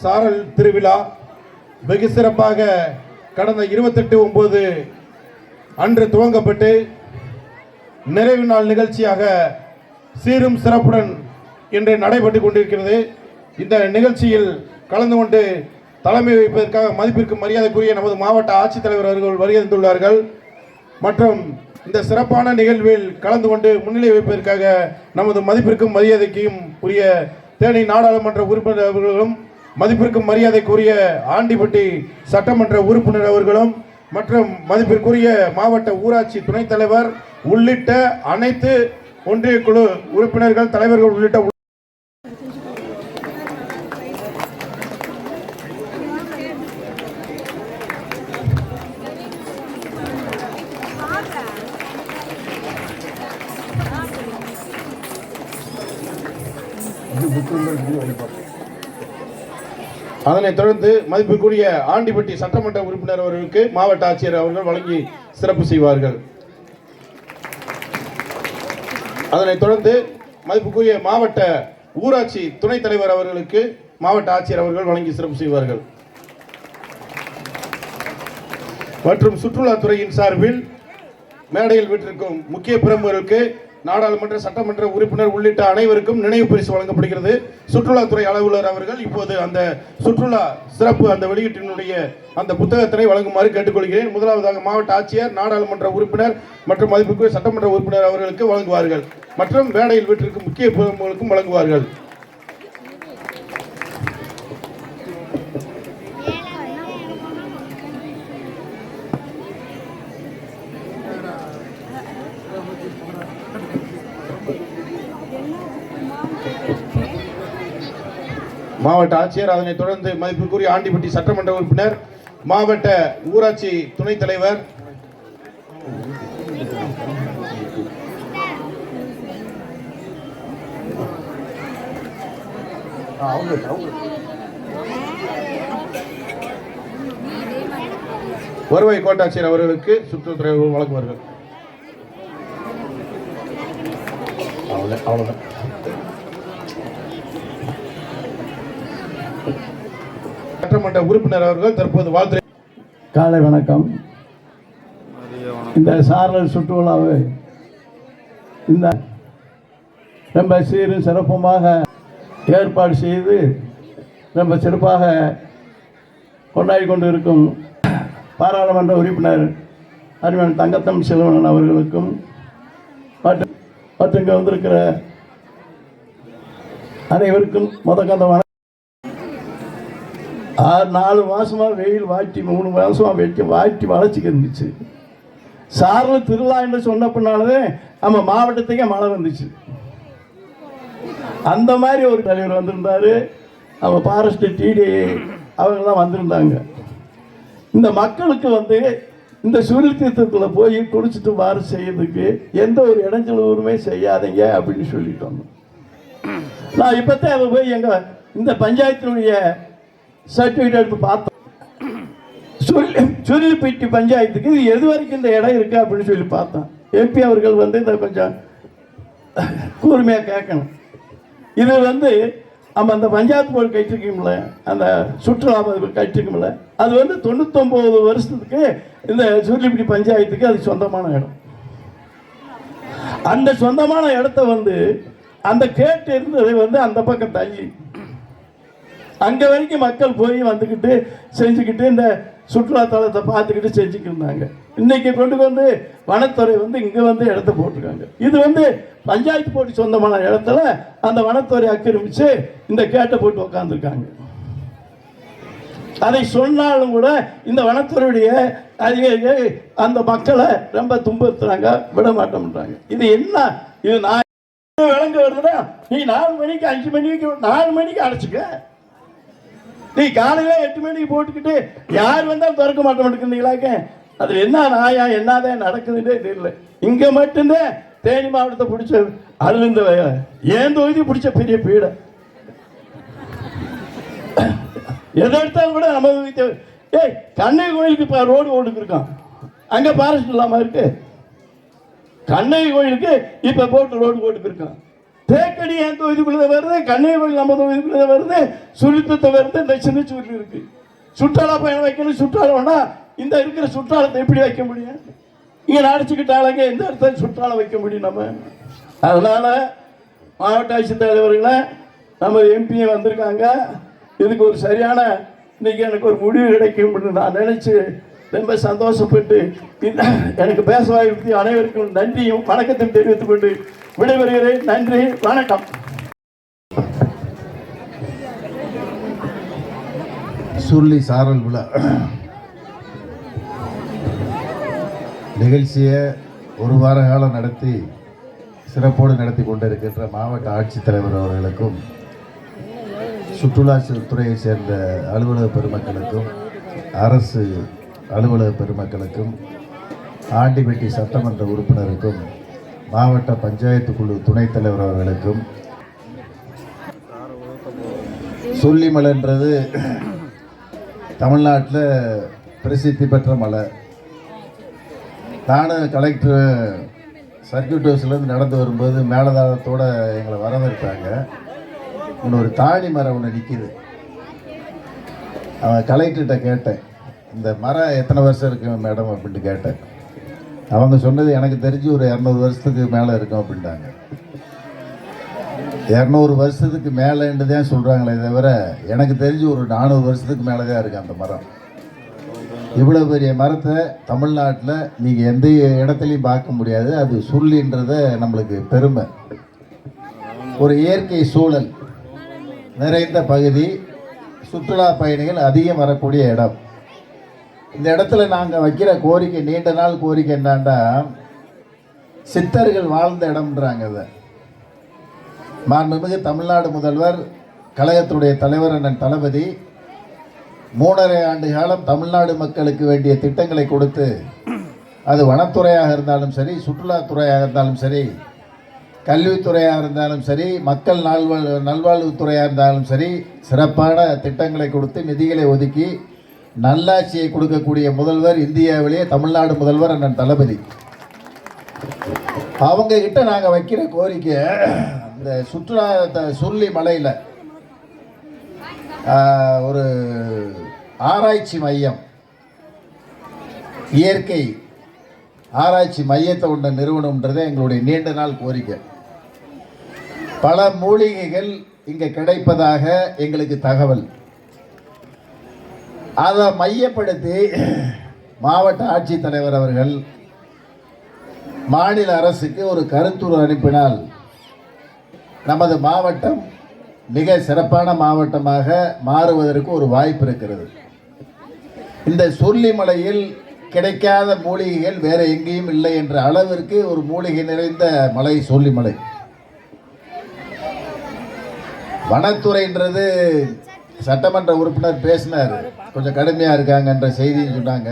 சாரல் திருவிழா வெகு சிறப்பாக கடந்த இருபத்தெட்டு ஒன்பது அன்று துவங்கப்பட்டு நிறைவு நாள் நிகழ்ச்சியாக சீரும் சிறப்புடன் இன்று நடைபெற்று கொண்டிருக்கிறது. இந்த நிகழ்ச்சியில் கலந்து கொண்டு தலைமை வைப்பதற்காக மதிப்பிற்கு மரியாதைக்குரிய நமது மாவட்ட ஆட்சித்தலைவர் அவர்கள் வருகை தந்துள்ளார்கள். மற்றும் இந்த சிறப்பான நிகழ்வில் கலந்து கொண்டு முன்னிலை வைப்பதற்காக நமது மதிப்பிற்கும் மரியாதைக்கும் உரிய தேனி நாடாளுமன்ற உறுப்பினர் அவர்களும் மதிப்பிற்கும் மரியாதைக்குரிய ஆண்டிப்பட்டி சட்டமன்ற உறுப்பினர் அவர்களும் மற்றும் மதிப்பிற்குரிய மாவட்ட ஊராட்சி துணைத் தலைவர் உள்ளிட்ட அனைத்து ஒன்றிய குழு உறுப்பினர்கள் தலைவர்கள் உள்ளிட்ட அதனைத் தொடர்ந்து மதிப்புக்குரிய ஆண்டிப்பட்டி சட்டமன்ற உறுப்பினர் அவர்களுக்கு மாவட்ட ஆட்சியர் அவர்கள் வழங்கி சிறப்பு செய்வார்கள். அதனைத் தொடர்ந்து மதிப்புக்குரிய மாவட்ட ஊராட்சி துணைத் தலைவர் அவர்களுக்கு மாவட்ட ஆட்சியர் அவர்கள் வழங்கி சிறப்பு செய்வார்கள். மற்றும் சுற்றுலாத்துறையின் சார்பில் மேடையில் விட்டிருக்கும் முக்கிய பிரமுகர்களுக்கு நாடாளுமன்ற சட்டமன்ற உறுப்பினர் உள்ளிட்ட அனைவருக்கும் நினைவு பரிசு வழங்கப்படுகிறது. சுற்றுலாத்துறை அலுவலர் அவர்கள் இப்போது அந்த சுற்றுலா சிறப்பு அந்த வெளியீட்டினுடைய அந்த புத்தகத்தினை வழங்குமாறு கேட்டுக்கொள்கிறேன். முதலாவதாக மாவட்ட ஆட்சியர் நாடாளுமன்ற உறுப்பினர் மற்றும் மதிப்புக்குரிய சட்டமன்ற உறுப்பினர் அவர்களுக்கு வழங்குவார்கள். மற்றும் வேடையில் வீட்டிற்கு முக்கிய பிரமுகர்களுக்கும் வழங்குவார்கள். மாவட்ட ஆட்சியர் அதனைத் தொடர்ந்து மதிப்புக்குரிய ஆண்டிப்பட்டி சட்டமன்ற உறுப்பினர் மாவட்ட ஊராட்சி துணைத் தலைவர் வருவாய் கோட்டாட்சியர் அவர்களுக்கு சுற்றுத்துறை வழங்குவார்கள். அவ்வளவுதான் அவ்வளவுதான். சட்டமன்ற உறுப்பினர் அவர்கள் தற்போது வாழ்த்துறை காலை வணக்கம். இந்த சாரல் சுற்றுலாவை இந்த ரொம்ப சீரும் சிறப்புமாக ஏற்பாடு செய்து ரொம்ப சிறப்பாக கொண்டாடி கொண்டு இருக்கும் பாராளுமன்ற உறுப்பினர் அறிவன் தங்கத்தம் செல்வன் அவர்களுக்கும் மற்றும் இங்கே வந்திருக்கிற அனைவருக்கும் முதக்கந்த வணக்கம். ஆறு நாலு மாசமா வெயில் வாட்டி மூணு மாசமா வெட்டி வாட்டி வளர்ச்சிக்கு இருந்துச்சு. சாரல் திருவிழா என்று சொன்ன நம்ம மாவட்டத்துக்கே மழை வந்துச்சு. அந்த மாதிரி ஒரு தலைவர் வந்திருந்தாரு. நம்ம ஃபாரஸ்ட் டிடி அவங்கெல்லாம் வந்திருந்தாங்க. இந்த மக்களுக்கு வந்து இந்த சுருள் தீர்த்தத்தில் போய் குடிச்சிட்டு வார செய்யறதுக்கு எந்த ஒரு இடைஞ்சலுமே செய்யாதீங்க அப்படின்னு சொல்லிட்டு வந்தோம். நான் இப்போத்தான் அதை போய் எங்கள் இந்த பஞ்சாயத்தினுடைய சர்டிஃபிகேட் எடுத்து பார்த்தோம். சொல்லி சுருளிப்பட்டி பஞ்சாயத்துக்கு இது எது வரைக்கும் இந்த இடம் இருக்கு அப்படின்னு சொல்லி பார்த்தோம். எம்பி அவர்கள் வந்து இதை கொஞ்சம் கூர்மையாக கேட்கணும். இது வந்து நம்ம அந்த பஞ்சாயத்து போர்டு கட்டிருக்கோம்ல அந்த சுற்றுலா கட்டிருக்கோம்ல அது வந்து தொண்ணூத்தொம்பது வருஷத்துக்கு இந்த சுருளிப்பட்டி பஞ்சாயத்துக்கு அது சொந்தமான இடம். அந்த சொந்தமான இடத்த வந்து அந்த கேட்டு இருந்ததை வந்து அந்த பக்கம் தள்ளி. அங்க வரைக்கும் மக்கள் போய் வந்துக்கிட்டு செஞ்சுக்கிட்டு இந்த சுற்றுலாத்தலத்தை பார்த்துக்கிட்டு செஞ்சுக்கிட்டு இருந்தாங்க. இன்னைக்கு கொண்டு வந்து வனத்துறை வந்து இங்க வந்து இடத்த போட்டிருக்காங்க. இது வந்து பஞ்சாயத்து போட்டி சொந்தமான இடத்துல அந்த வனத்துறை ஆக்கிரமிச்சு இந்த கேட்டை போட்டு உக்காந்துருக்காங்க. அதை சொன்னாலும் கூட இந்த வனத்துறையுடைய அதிகாரிகள் அந்த மக்களை ரொம்ப துன்புறுத்துறாங்க விட மாட்டோம்ன்றாங்க இது என்ன? இது நான் விளங்க வருதுன்னா நீ நாலு மணிக்கு அஞ்சு மணிக்கு நாலு மணிக்கு அடைச்சிக்க. நீ காலையில எட்டு மணிக்கு போட்டுக்கிட்டு யார் வந்தாலும் திறக்க மாட்ட மாட்டேங்கிறீங்களாக்க அது என்ன நாயா என்னதான் நடக்குதுன்னே தெரியல. இங்கே மட்டும்தான் தேனி மாவட்டத்தை பிடிச்ச அதுல இந்த ஏன் தொகுதி பிடிச்ச பெரிய பீடை எதை எடுத்தாலும் கூட நம்ம ஏய் கண்ணகி கோயிலுக்கு இப்போ ரோடு ஓடுக்கு இருக்கான். அங்கே ஃபாரஸ்ட் இல்லாமல் இருக்கு. கண்ணகி கோயிலுக்கு இப்போ போட்டு ரோடு போட்டுக்கு இருக்கான். தேக்கடி என் தொகுதிக்குள்ளே வருது? கன்னியாகுமரி நம்ம தொகுதிக்குள்ளே வருது. சுருத்தத்தை வருது. இந்த சின்ன இருக்கு. சுற்றாலா பயணம் வைக்கணும். சுற்றாலம்னா இந்த இருக்கிற சுற்றாலத்தை எப்படி வைக்க முடியும்? இங்கே நடிச்சுக்கிட்டாலங்க இந்த எந்த இடத்துல சுற்றாலம் வைக்க முடியும் நம்ம? அதனால் மாவட்ட ஆட்சித்தலைவர்களை நம்ம எம்பியை வந்திருக்காங்க. இதுக்கு ஒரு சரியான இன்னைக்கு எனக்கு ஒரு முடிவு கிடைக்கும் நான் நினச்சி ரொம்ப சந்தோஷப்பட்டு எனக்கு பேச வாய்ப்பு அனைவருக்கும் நன்றியும் வணக்கத்தையும் தெரிவித்துக் கொண்டு விடைபெறுகிறேன். நன்றி. வணக்கம். சுருளி சாரல் விழா. நிகழ்ச்சியை ஒரு வார காலம் நடத்தி சிறப்போடு நடத்தி கொண்டிருக்கின்ற மாவட்ட ஆட்சித்தலைவர் அவர்களுக்கும் சுற்றுலாத்துறையை சேர்ந்த அலுவலக பெருமக்களுக்கும் அரசு அலுவலக பெருமக்களுக்கும் ஆண்டிபட்டி சட்டமன்ற உறுப்பினருக்கும் மாவட்ட பஞ்சாயத்து குழு துணைத் தலைவர் அவர்களுக்கும் சொல்லிமலைன்றது தமிழ்நாட்டில் பிரசித்தி பெற்ற மலை. நானும் கலெக்டர் சர்க்கியூட் ஹவுஸ்லேருந்து நடந்து வரும்போது மேலதாளத்தோடு எங்களை வரவேற்பாங்க. இன்னொரு ஒரு தாழி மரம் ஒன்று நிற்கிது அவன் கலெக்டர்கிட்ட கேட்டேன் இந்த மரம் எத்தனை வருஷம் இருக்கு மேடம்? அப்படின்ட்டு கேட்டேன். அவங்க சொன்னது எனக்கு தெரிஞ்சு ஒரு இரநூறு வருஷத்துக்கு மேலே இருக்கும் அப்படின்ட்டாங்க. இரநூறு வருஷத்துக்கு மேலேன்னு தான் சொல்கிறாங்களே தவிர எனக்கு தெரிஞ்சு ஒரு நானூறு வருஷத்துக்கு மேலே தான் இருக்குது அந்த மரம். இவ்வளோ பெரிய மரத்தை தமிழ்நாட்டில் நீங்கள் எந்த இடத்துலையும் பார்க்க முடியாது. அது சுள்ளின்றத நம்மளுக்கு பெருமை. ஒரு இயற்கை சூழல் நிறைந்த பகுதி சுற்றுலா பயணிகள் அதிகம் வரக்கூடிய இடம். இந்த இடத்துல நாங்கள் வைக்கிற கோரிக்கை நீண்ட நாள் கோரிக்கை என்னான்டா சித்தர்கள் வாழ்ந்த இடம்ன்றாங்க அதை மாண்புமிகு தமிழ்நாடு முதல்வர் கழகத்துடைய தலைவர் அண்ணன் தளபதி மூணரை ஆண்டு காலம் தமிழ்நாடு மக்களுக்கு வேண்டிய திட்டங்களை கொடுத்து அது வனத்துறையாக இருந்தாலும் சரி சுற்றுலாத்துறையாக இருந்தாலும் சரி கல்வித்துறையாக இருந்தாலும் சரி மக்கள் நல்வாழ் நல்வாழ்வுத்துறையாக இருந்தாலும் சரி சிறப்பான திட்டங்களை கொடுத்து நிதிகளை ஒதுக்கி நல்லாட்சியை கொடுக்கக்கூடிய முதல்வர் இந்தியாவிலேயே தமிழ்நாடு முதல்வர் அண்ணன் தளபதி. அவங்க கிட்ட நாங்கள் வைக்கிற கோரிக்கை இந்த சுற்றுலா த- சுருளி மலையில் ஒரு ஆராய்ச்சி மையம் இயற்கை ஆராய்ச்சி மையத்தை ஒன்று நிறுவனம்ன்றதே எங்களுடைய நீண்ட நாள் கோரிக்கை. பல மூலிகைகள் இங்கே கிடைப்பதாக எங்களுக்கு தகவல். அதை மையப்படுத்தி மாவட்ட ஆட்சித்தலைவர் அவர்கள் மாநில அரசுக்கு ஒரு கருத்துரு அனுப்பினால் நமது மாவட்டம் மிக சிறப்பான மாவட்டமாக மாறுவதற்கு ஒரு வாய்ப்பு இருக்கிறது. இந்த சொல்லிமலையில் கிடைக்காத மூலிகைகள் வேற எங்கேயும் இல்லை என்ற அளவிற்கு ஒரு மூலிகை நிறைந்த மலை சொல்லிமலை. வனத்துறைன்றது சட்டமன்ற உறுப்பினர் பேசினார். கொஞ்சம் கடுமையாக இருக்காங்கன்ற செய்தியும் சொன்னாங்க.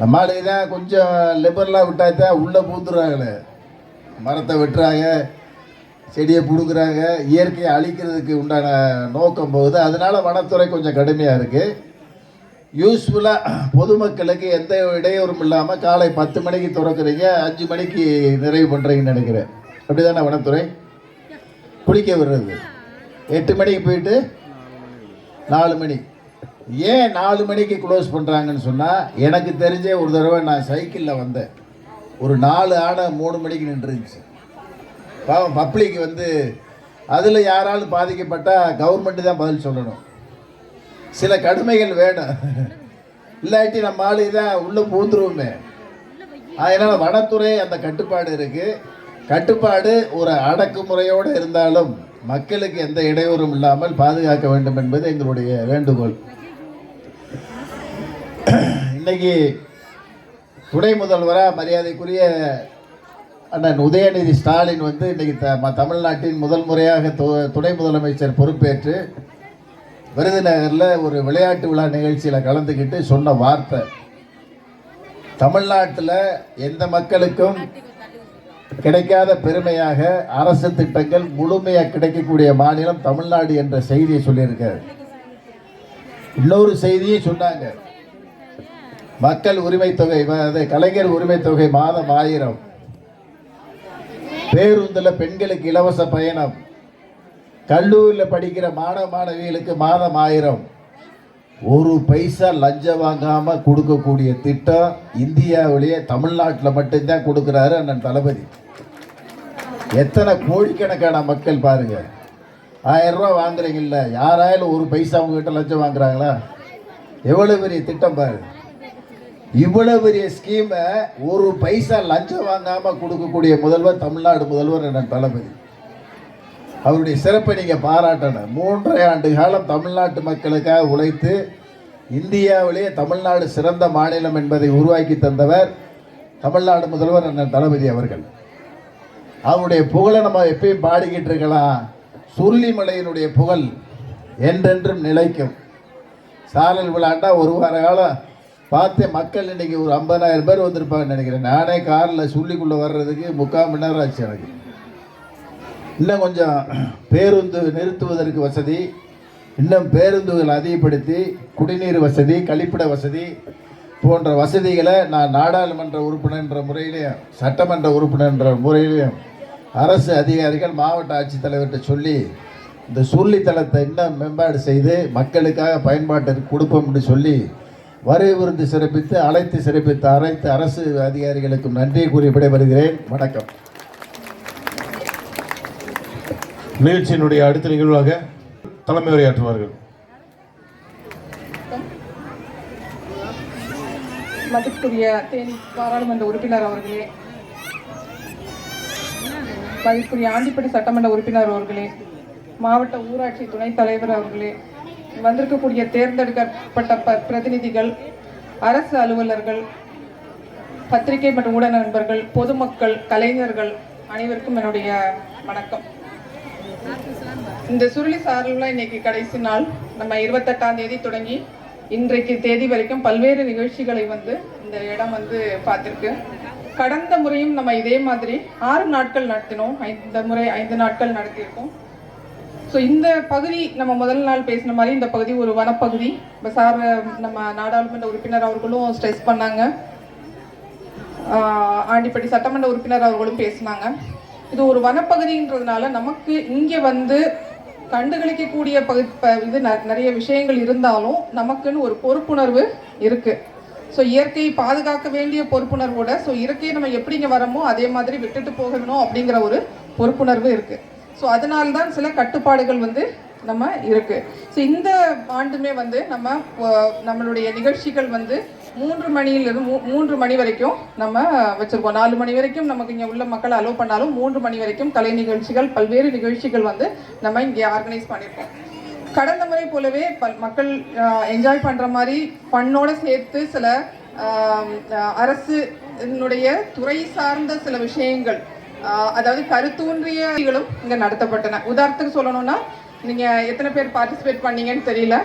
நம்மளே தான் கொஞ்சம் லிபரலாக விட்டால் தான் உள்ளே பூந்துடுறாங்களே. மரத்தை வெட்டுறாங்க செடியை பிடுங்குறாங்க இயற்கையை அழிக்கிறதுக்கு உண்டான நோக்கம் போகுது. அதனால வனத்துறை கொஞ்சம் கடுமையாக இருக்குது யூஸ்ஃபுல்லாக பொதுமக்களுக்கு எந்த இடையூறும் இல்லாமல் காலை பத்து மணிக்கு திறக்கிறீங்க அஞ்சு மணிக்கு நிறைவு பண்ணுறீங்கன்னு நினைக்கிறேன். அப்படி தானே வனத்துறை? குளிக்க விடுறது. எட்டு மணிக்கு போயிட்டு நாலு மணி. ஏன் நாலு மணிக்கு க்ளோஸ் பண்ணுறாங்கன்னு சொன்னால் எனக்கு தெரிஞ்ச ஒரு தடவை நான் சைக்கிளில் வந்தேன். ஒரு நாலு ஆடை மூணு மணிக்கு நின்றுருந்துச்சு. பாவம் பப்ளிக் வந்து அதில் யாராலும் பாதிக்கப்பட்டால் கவர்மெண்ட்டு தான் பதில் சொல்லணும். சில கடுமைகள் வேணும். இல்லாட்டி நம்ம ஆளு தான் உள்ளே பூந்துருவோமே அதனால் வனத்துறை அந்த கட்டுப்பாடு இருக்குது கட்டுப்பாடு ஒரு அடக்குமுறையோடு இருந்தாலும் மக்களுக்கு எந்த இடையூறும் இல்லாமல் பாதுகாக்க வேண்டும் என்பது எங்களுடைய வேண்டுகோள். இன்னைக்கு துணை முதல்வராக மரியாதைக்குரிய அண்ணன் உதயநிதி ஸ்டாலின் வந்து இன்னைக்கு த தமிழ்நாட்டின் முதல் முறையாக து- துணை முதலமைச்சர் பொறுப்பேற்று விருதுநகரில் ஒரு விளையாட்டு விழா நிகழ்ச்சியில் கலந்துக்கிட்டு சொன்ன வார்த்தை. தமிழ்நாட்டில் எந்த மக்களுக்கும் கிடைக்காத பெருமையாக அரசு திட்டங்கள் முழுமையாக கிடைக்கக்கூடிய மாநிலம் தமிழ்நாடு என்ற செய்தியை சொல்லியிருக்காரு. இன்னொரு செய்தியை சொன்னாங்க. மக்கள் உரிமை தொகை அது கலைஞர் உரிமை தொகை மாதம் ஆயிரம். பேருந்தில் பெண்களுக்கு இலவச பயணம். கல்லூரியில் படிக்கிற மாணவ மாணவிகளுக்கு மாதம் ஆயிரம். ஒரு பைசா லஞ்சம் வாங்காம கொடுக்கக்கூடிய திட்டம் இந்தியாவிலேயே தமிழ்நாட்டில் மட்டும்தான் கொடுக்குறாரு அண்ணன் தளபதி. எத்தனை கோடிக்கணக்கான மக்கள் பாருங்க. ஆயிரம் ரூபா வாங்குறீங்கல்ல யாராயாலும் ஒரு பைசா உங்ககிட்ட லஞ்சம் வாங்குறாங்களா? எவ்வளவு பெரிய திட்டம் பாரு. இவ்வளவு பெரிய ஸ்கீமை ஒரு பைசா லஞ்சம் வாங்காம கொடுக்கக்கூடிய முதல்வர் தமிழ்நாடு முதல்வர் அண்ணன் தளபதி. அவருடைய சிறப்பை நீங்கள் பாராட்டணும். மூன்றரை ஆண்டு காலம் தமிழ்நாட்டு மக்களுக்காக உழைத்து இந்தியாவிலேயே தமிழ்நாடு சிறந்த மாநிலம் என்பதை உருவாக்கி தந்தவர் தமிழ்நாடு முதல்வர் அண்ணன் தளபதி அவர்கள். அவருடைய புகழை நம்ம எப்பயும் பாடிக்கிட்டு இருக்கலாம். சுருளிமலையினுடைய புகழ் என்றென்றும் நிலைக்கும். சாரல் விளாண்டா ஒரு வார காலம் பார்த்து மக்கள் இன்னைக்கு ஒரு ஐம்பதாயிரம் பேர் வந்திருப்பாங்கன்னு நினைக்கிறேன். நானே காரில் சுள்ளிக்குள்ளே வர்றதுக்கு முக்கால் மணி நேரம் ஆச்சு எனக்கு. இன்னும் கொஞ்சம் பேருந்து நிறுத்துவதற்கு வசதி இன்னும் பேருந்துகள் அதிகப்படுத்தி குடிநீர் வசதி கழிப்பிட வசதி போன்ற வசதிகளை நான் நாடாளுமன்ற உறுப்பினர் என்ற முறையிலையும் சட்டமன்ற உறுப்பினர் என்ற முறையிலையும் அரசு அதிகாரிகள் மாவட்ட ஆட்சித்தலைவர்கிட்ட சொல்லி இந்த சுருளித்தலத்தை இன்னும் மேம்பாடு செய்து மக்களுக்காக பயன்பாட்டிற்கு கொடுப்போம் சொல்லி வருகை விருந்து சிறப்பித்து அழைத்து சிறப்பித்த அனைத்து அரசு அதிகாரிகளுக்கும் நன்றி கூறி விடைபெறுகிறேன். வணக்கம். நிகழ்ச்சியினுடைய அடுத்த நிகழ்வாக தலைமை உரையாற்றுவார்கள் மதிப்புக்குரிய தேனி பாராளுமன்ற உறுப்பினர் அவர்களே மதிப்புரிய ஆண்டிப்பட்டி சட்டமன்ற உறுப்பினர் அவர்களே மாவட்ட ஊராட்சி துணைத் தலைவர் அவர்களே வந்திருக்கக்கூடிய தேர்ந்தெடுக்கப்பட்ட ப பிரதிநிதிகள் அரசு அலுவலர்கள் பத்திரிகை மற்றும் ஊடக நண்பர்கள் பொதுமக்கள் கலைஞர்கள் அனைவருக்கும் என்னுடைய வணக்கம். இந்த சுருளி சாரல்ல இன்னைக்கு கடைசி நாள். நம்ம இருபத்தெட்டாம் தேதி தொடங்கி இன்றைக்கு தேதி வரைக்கும் பல்வேறு நிகழ்ச்சிகளை வந்து இந்த இடம் வந்து பார்த்திருக்கு. கடந்த முறையும் நம்ம இதே மாதிரி ஆறு நாட்கள் நடத்தினோம். இந்த முறை ஐந்து நாட்கள் நடத்தியிருக்கோம். ஸோ இந்த பகுதி நம்ம முதல் நாள் பேசின மாதிரி இந்த பகுதி ஒரு வனப்பகுதி. இப்போ சார் நம்ம நாடாளுமன்ற உறுப்பினர் அவர்களும் ஸ்ட்ரெஸ் பண்ணாங்க. ஆண்டிப்பட்டி சட்டமன்ற உறுப்பினர் அவர்களும் பேசினாங்க. இது ஒரு வனப்பகுதின்றதுனால நமக்கு இங்கே வந்து கண்டுகளிக்கக்கூடிய பகு ப- இது நிறைய விஷயங்கள் இருந்தாலும் நமக்குன்னு ஒரு பொறுப்புணர்வு இருக்குது ஸோ இயற்கையை பாதுகாக்க வேண்டிய பொறுப்புணர்வோட ஸோ இயற்கையை நம்ம எப்படி இங்கே வரமோ அதே மாதிரி விட்டுட்டு போகணும் அப்படிங்கிற ஒரு பொறுப்புணர்வு இருக்குது ஸோ அதனால தான் சில கட்டுப்பாடுகள் வந்து நம்ம இருக்குது ஸோ இந்த ஆண்டுமே வந்து நம்ம நம்மளுடைய நிகழ்ச்சிகள் வந்து மூன்று மணியிலிருந்து மூ மூன்று மணி வரைக்கும் நம்ம வச்சுருக்கோம். நாலு மணி வரைக்கும் நமக்கு இங்கே உள்ள மக்கள் அலோவ் பண்ணாலும் மூன்று மணி வரைக்கும் கலை நிகழ்ச்சிகள் பல்வேறு நிகழ்ச்சிகள் வந்து நம்ம இங்கே ஆர்கனைஸ் பண்ணியிருக்கோம் கடந்த முறை போலவே பல் மக்கள் என்ஜாய் பண்ணுற மாதிரி பண்ணோடு சேர்த்து சில அரசு என்னுடைய துறை சார்ந்த சில விஷயங்கள் அதாவது கருத்தூன்றியகளும் இங்கே நடத்தப்பட்டன. உதாரணத்துக்கு சொல்லணும்னா நீங்கள் எத்தனை பேர் பார்ட்டிசிபேட் பண்ணீங்கன்னு தெரியல.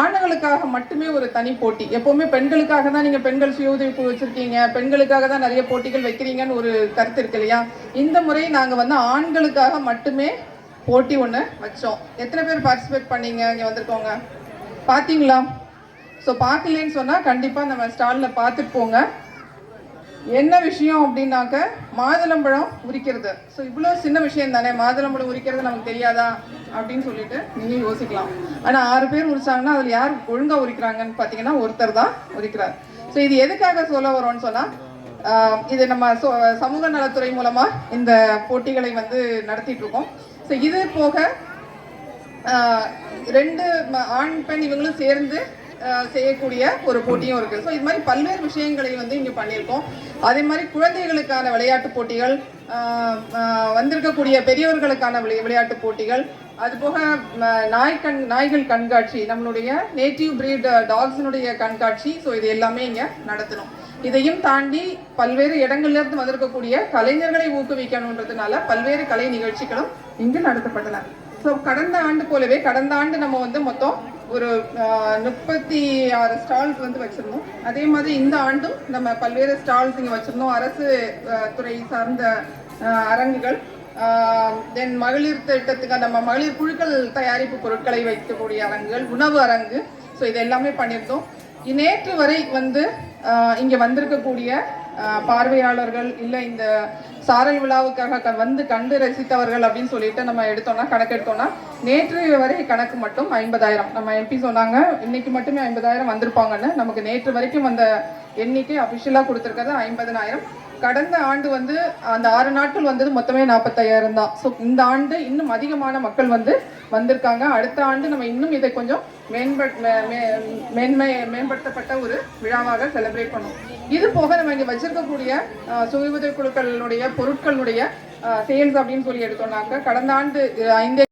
ஆண்களுக்காக மட்டுமே ஒரு தனி போட்டி. எப்போவுமே பெண்களுக்காக தான் நீங்கள் பெண்கள் சுய உதவி குழு வச்சுருக்கீங்க. பெண்களுக்காக தான் நிறைய போட்டிகள் வைக்கிறீங்கன்னு ஒரு கருத்து இருக்கு இல்லையா? இந்த முறை நாங்கள் வந்து ஆண்களுக்காக மட்டுமே போட்டி ஒன்று வச்சோம். எத்தனை பேர் பார்ட்டிசிபேட் பண்ணீங்க? இங்கே வந்திருக்கோங்க பார்த்தீங்களா ஸோ பார்க்கலன்னு சொன்னால் கண்டிப்பாக நம்ம ஸ்டாலில் பார்த்துட்டு போங்க. என்ன விஷயம் அப்படின்னாக்க மாதுளம்பழம் உரிக்கிறது. ஸோ இவ்வளோ சின்ன விஷயம் தானே மாதுளம்பழம் உரிக்கிறது நமக்கு தெரியாதா அப்படின்னு சொல்லிட்டு நீங்கள் யோசிக்கலாம். ஆனால் ஆறு பேர் உரிச்சாங்கன்னா அதில் யார் ஒழுங்காக உரிக்கிறாங்கன்னு பார்த்தீங்கன்னா ஒருத்தர் தான் உரிக்கிறார். ஸோ இது எதுக்காக சொல்ல வரோம்னு சொன்னால் இது நம்ம சோ- சமூக நலத்துறை மூலமாக இந்த போட்டிகளை வந்து நடத்திட்டு இருக்கோம். ஸோ இது போக ரெண்டு ஆண் பெண் இவங்களும் சேர்ந்து செய்யக்கூடிய ஒரு போட்டியும் இருக்கு. ஸோ இது மாதிரி பல்வேறு விஷயங்களை வந்து இங்கே பண்ணியிருக்கோம். அதே மாதிரி குழந்தைகளுக்கான விளையாட்டு போட்டிகள் வந்திருக்கக்கூடிய பெரியவர்களுக்கான விளை விளையாட்டு போட்டிகள் அதுபோக ம- நாய் கண் நாய்கள் கண்காட்சி நம்மளுடைய நேட்டிவ் பிரீட் டாக்ஸினுடைய கண்காட்சி ஸோ இது எல்லாமே இங்கே நடத்தணும். இதையும் தாண்டி பல்வேறு இடங்கள்லேருந்து வந்திருக்கக்கூடிய கலைஞர்களை ஊக்குவிக்கணுன்றதுனால பல்வேறு கலை நிகழ்ச்சிகளும் இங்கு நடத்தப்பட்டன. ஸோ கடந்த ஆண்டு போலவே கடந்த ஆண்டு நம்ம வந்து மொத்தம் ஒரு முப்பத்தி ஆறு ஸ்டால்ஸ் வந்து வச்சுருந்தோம். அதே மாதிரி இந்த ஆண்டும் நம்ம பல்வேறு ஸ்டால்ஸ் இங்கே வச்சுருந்தோம். அரசு துறை சார்ந்த அரங்குகள் தென் மகளிர் திட்டத்துக்கு நம்ம மகளிர் குழுக்கள் தயாரிப்பு பொருட்களை வைக்கக்கூடிய அரங்குகள் உணவு அரங்கு. ஸோ இது எல்லாமே பண்ணியிருந்தோம். நேற்று வரை வந்து இங்கே வந்திருக்கக்கூடிய பார்வையாளர்கள் இல்லை இந்த சாரல் விழாவுக்காக க- வந்து கண்டு ரசித்தவர்கள் அப்படின்னு சொல்லிட்டு நம்ம எடுத்தோம்னா கணக்கு எடுத்தோம்னா நேற்று வரை கணக்கு மட்டும் ஐம்பதாயிரம். நம்ம எம்பி சொன்னாங்க இன்னைக்கு மட்டுமே ஐம்பதாயிரம் வந்திருப்பாங்கன்னு. நமக்கு நேற்று வரைக்கும் வந்த எண்ணிக்கை அஃபிஷியலாக கொடுத்துருக்கிறது ஐம்பதனாயிரம். கடந்த ஆண்டு வந்து அந்த ஆறு நாட்கள் வந்தது மொத்தமே நாற்பத்தையாயிரம் தான். ஸோ இந்த ஆண்டு இன்னும் அதிகமான மக்கள் வந்து வந்திருக்காங்க. அடுத்த ஆண்டு நம்ம இன்னும் இதை கொஞ்சம் மேம்பட் மே- மேன்மை மேம்படுத்தப்பட்ட ஒரு விழாவாக செலிப்ரேட் பண்ணும். இது போக நம்ம இங்கே வச்சிருக்கக்கூடிய சுய உதவி குழுக்களுடைய பொருட்களுடைய சேல்ஸ் அப்படின்னு சொல்லி எடுத்தோம்னாக்க கடந்த ஆண்டு ஐந்து ஐந்தே